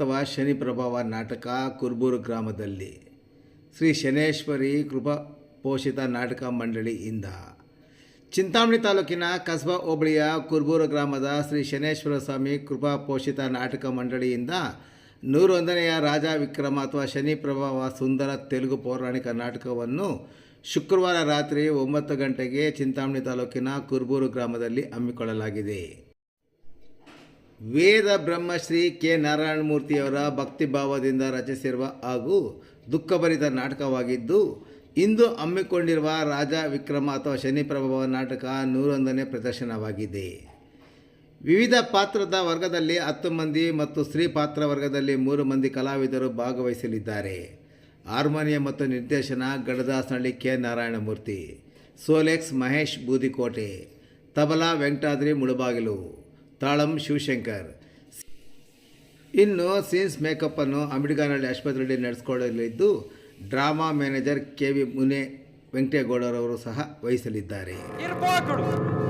ಅಥವಾ ಶನಿ ಪ್ರಭಾವ ನಾಟಕ ಕುರ್ಬೂರು ಗ್ರಾಮದಲ್ಲಿ. ಶ್ರೀ ಶನೇಶ್ವರಿ ಕೃಪಾ ಪೋಷಿತ ನಾಟಕ ಮಂಡಳಿಯಿಂದ. ಚಿಂತಾಮಣಿ ತಾಲೂಕಿನ ಕಸ್ಬಾ ಹೋಬಳಿಯ ಕುರ್ಬೂರು ಗ್ರಾಮದ ಶ್ರೀ ಶನೇಶ್ವರ ಸ್ವಾಮಿ ಕೃಪಾ ಪೋಷಿತ ನಾಟಕ ಮಂಡಳಿಯಿಂದ ನೂರೊಂದನೆಯ ರಾಜ ವಿಕ್ರಮ ಅಥವಾ ಶನಿ ಪ್ರಭಾವ ಸುಂದರ ತೆಲುಗು ಪೌರಾಣಿಕ ನಾಟಕವನ್ನು ಶುಕ್ರವಾರ ರಾತ್ರಿ ಒಂಬತ್ತು ಗಂಟೆಗೆ ಚಿಂತಾಮಣಿ ತಾಲೂಕಿನ ಕುರ್ಬೂರು ಗ್ರಾಮದಲ್ಲಿ ಹಮ್ಮಿಕೊಳ್ಳಲಾಗಿದೆ. ವೇದ ಬ್ರಹ್ಮಶ್ರೀ ಕೆ ನಾರಾಯಣಮೂರ್ತಿಯವರ ಭಕ್ತಿಭಾವದಿಂದ ರಚಿಸಿರುವ ಹಾಗೂ ದುಃಖಭರಿತ ನಾಟಕವಾಗಿದ್ದು, ಇಂದು ಹಮ್ಮಿಕೊಂಡಿರುವ ರಾಜ ವಿಕ್ರಮ ಅಥವಾ ಶನಿ ಪ್ರಭಾವ ನಾಟಕ ನೂರೊಂದನೇ ಪ್ರದರ್ಶನವಾಗಿದೆ. ವಿವಿಧ ಪಾತ್ರದ ವರ್ಗದಲ್ಲಿ ಹತ್ತು ಮಂದಿ ಮತ್ತು ಸ್ತ್ರೀ ಪಾತ್ರ ವರ್ಗದಲ್ಲಿ ಮೂರು ಮಂದಿ ಕಲಾವಿದರು ಭಾಗವಹಿಸಲಿದ್ದಾರೆ. ಹಾರ್ಮೋನಿಯಂ ಮತ್ತು ನಿರ್ದೇಶನ ಗಡದಾಸನಹಳ್ಳಿ ಕೆ ನಾರಾಯಣಮೂರ್ತಿ, ಸೋಲೆಕ್ಸ್ ಮಹೇಶ್ ಬೂದಿಕೋಟೆ, ತಬಲಾ ವೆಂಕಟಾದ್ರಿ ಮುಳುಬಾಗಿಲು ತಾಳಂ ಶಿವಶಂಕರ್ ಇನ್ನು ಸೀನ್ಸ್ ಮೇಕಪ್ಪನ್ನು ಅಂಬಿಡ್ಗಾನಹಳ್ಳಿ ಆಸ್ಪತ್ರೆಯಲ್ಲಿ ನಡೆಸಿಕೊಳ್ಳಲಿದ್ದು drama manager K V Mune ವೆಂಕಟೇಗೌಡರವರು ಸಹ ವಹಿಸಲಿದ್ದಾರೆ నిర్భాగుడు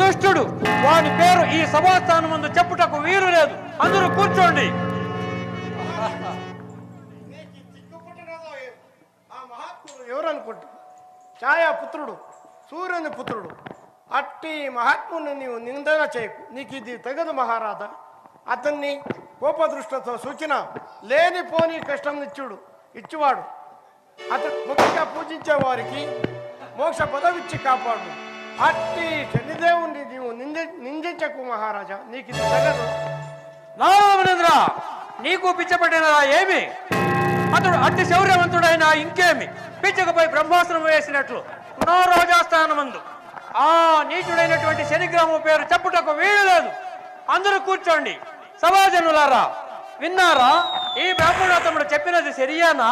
దుష్టుడు వాని పేరు ఈ సభాస్థానం ముందు చెప్పుటకు వీలు లేదు. అందరూ కూర్చోండి. చిక్కుపుట్టినదో ఏ- ఆ మహాత్ముడు ఎవరు అనుకుంటారు ఛాయా పుత్రుడు సూర్యుని పుత్రుడు. అట్టి మహాత్ముని నీవు నిందన చేయకు. నీకు ఇది తగదు మహారాధ అతన్ని కోపదృష్టతో సూచన లేనిపోని కష్టం ఇచ్చుడు ఇచ్చువాడు. అతను ముఖ్యంగా పూజించే వారికి మోక్ష పదవిచ్చి కాపాడు. అట్టి శనిదేవుని నీవు నింది నిందించకు మహారాజా. నీకు ఇది తగదు. నారాయణేంద్ర నీకు పిచ్చపట్టినదా ఏమి? అతడు అతి శౌర్యవంతుడైన ఇంకేమి? పిచ్చకపై బ్రహ్మాస్త్రం వేసినట్లు. నా రాజాస్థానమందు. ఆ నీచుడైనటువంటి శనిగ్రామం పేరు చెప్పుటకు వీలు లేదు. అందరూ కూర్చోండి. సభాజనులారా విన్నారా? ఈ బ్రాహ్మణుడు అతడు చెప్పినది సరియానా?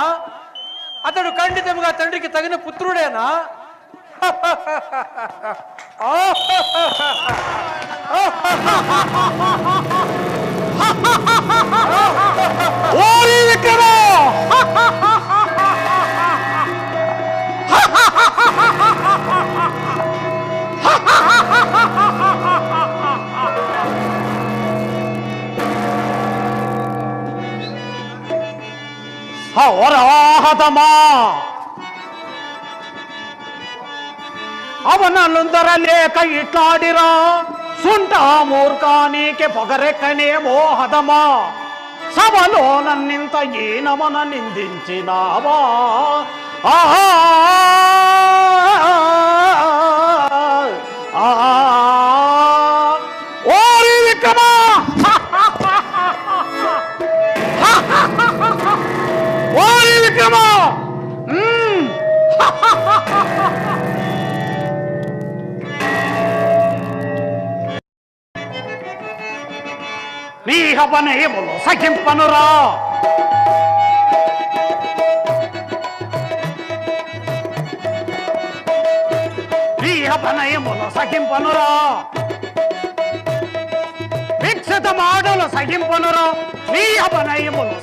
అతడు ఖండితముగా తండ్రికి తగిన పుత్రుడేనా? ఓరి ಹೋರಾಹತಮ ಅವನ ಲುಂದರ ಲೇಖ ಇಟ್ಲಾಡಿರ. ಸುಂಟ ಮೂರ್ಖಾನಿಕೆ ಪೊಗರೆ ಕಣೆ ಮೋಹದಮ. ಸಬಲೋ ನನ್ನಿಂತ ಈ ನಮನ ನಿಂದಿನ ಆಹಾ! నీ సఖింపనురా వీహవనయములు సఖింపనురా విక్షిత మాటలు సఖింపనురా నీ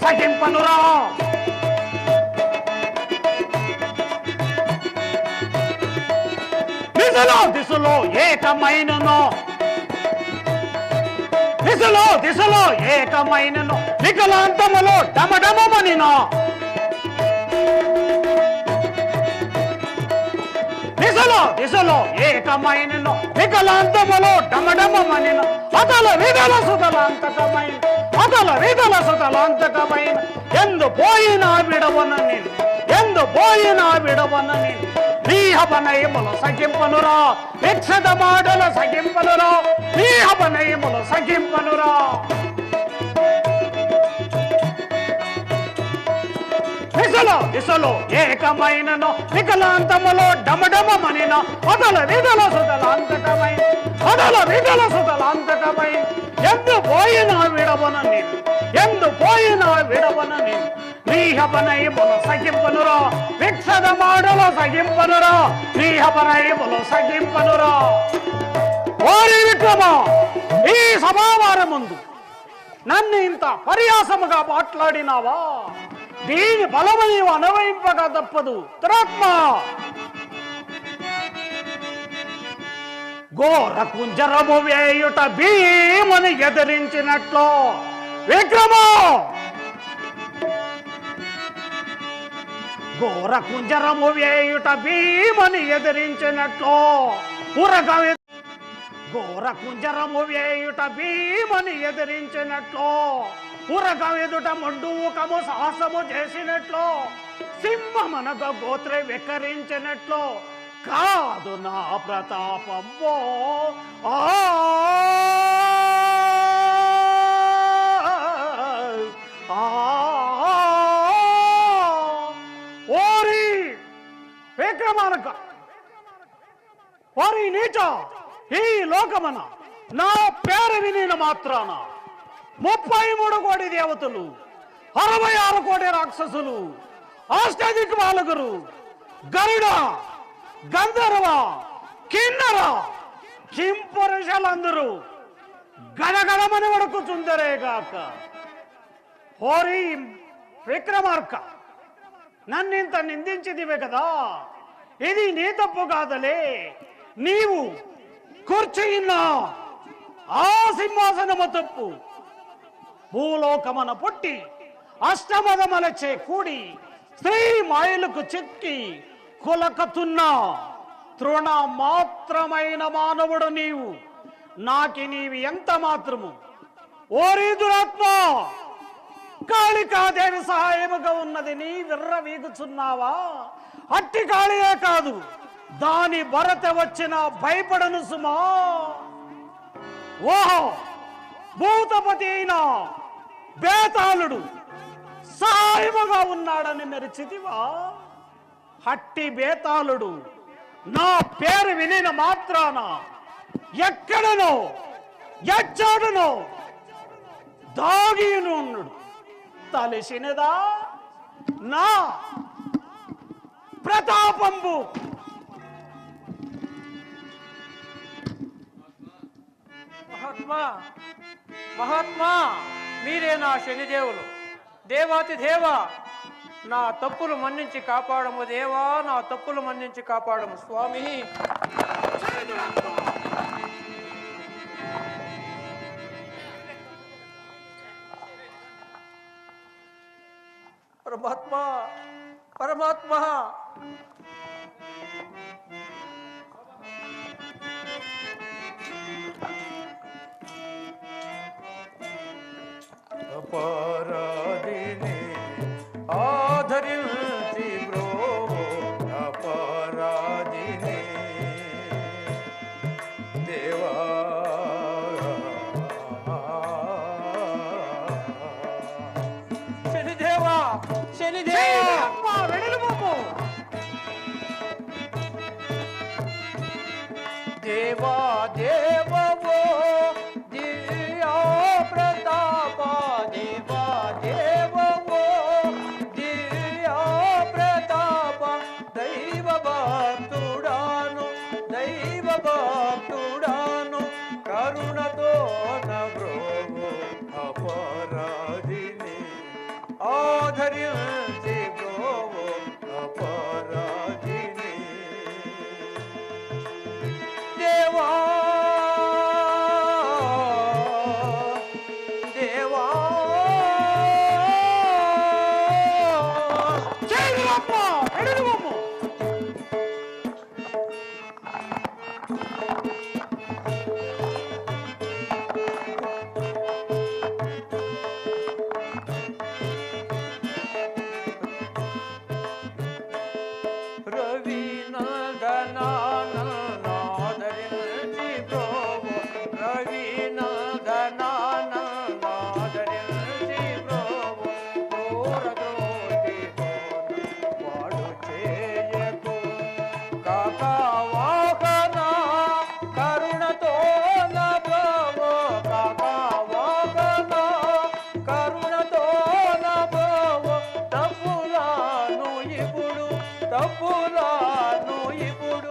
సఖింపనురా దిశలో దిశలో ఏకమైనను దిశలో దిశలో ఏకమైనను. వికలాంతములో డమడమనినో దిశలో దిశలో ఏకమైనను. వికలాంతములో డమడమనిను అతల విధల సుతలాంతకమైన అతల విధల సుతలాంతకమైన. ఎందు పోయినా విడవన నేను ఎందు పోయినా విడవన నేను నీహపనయములు సగింపనురా విక్షత మాటల సగింపనురా నీహపనయములు సగింప దిశలో దిశలో ఏకమైనను వికలాంతములో డమడమనిన అదల విధల సుతలాంతకమైన అదల విధల సుతలాంతకమైన ఎందు పోయిన విడవన నేను ఎందు పోయిన విడవన నేను నీహపనయములు సగింపనురా విక్షద మాడల సగింపనురా నీహపనయములు సగింపనురా ఓరి విక్రమ ఈ సమావారం ముందు నన్ను ఇంత పర్యాసముగా మాట్లాడినావా దీని బలము నీవు అనుభవింపక తప్పదు. దురాత్మ ఘోర కుంజరము వేయుట భీముని ఎదిరించినట్లు. విక్రము! ఘోర కుంజరము వేయుట భీముని ఎదిరించినట్లు. ఉరగ ఘోర కుంజరము వేయుట భీమని ఎదిరించినట్లు. ఉరగ ఎదుట మండువుకము సాహసము చేసినట్లు సింహమనగ గోత్రే వికరించినట్లు. కాదు నా ప్రతాపమ్మో ఆ! ఆ! ఓరి విక్రమానక ఓరి నీచ ఈ లోకమన నా పేరు వినిన మాత్రాన. ముప్పై మూడు కోటి దేవతలు అరవై ఆరు కోటి రాక్షసులు అష్టదిక్ బాలకులు గరుడ గంధర్వ కిన్నర కింపురుషులందరూ గడగడమని వడుకుచుందరే కాక హోరీ విక్రమార్క నన్నింత నిందించిదివే కదా ఇది నీ తప్పు కాదలే నీవు కూర్చున్న ఆ సింహాసనము తప్పు. భూలోకమన పుట్టి అష్టమదమలచే కూడి స్త్రీ మాయలకు చిక్కి కులకతున్న తృణ మాత్రమైన మానవుడు నీవు. నాకి నీవి ఎంత మాత్రము? ఓరి దురాత్మ కాళికాదేవి సహాయముగా ఉన్నది నీ విర్ర వీగుచున్నావా? అట్టి కాళియే కాదు దాని భరత వచ్చిన భయపడను సుమా. ఓహో భూతపతి అయిన బేతాళుడు సహాయముగా ఉన్నాడని మెరిచితివా? హట్టి బేతాళుడు నా పేరు వినిన మాత్రాన ఎక్కడనో ఎచ్చాడునో దాగిను ఉన్నాడు. తలసినదా? నా ప్రతాపంబు మహాత్మా మహాత్మా మీరే నా శనిదేవులు. దేవాతి దేవ నా తప్పులు మన్నించి కాపాడము దేవా నా తప్పులు మన్నించి కాపాడము స్వామి. పరమాత్మా పరమాత్మ. para Maria.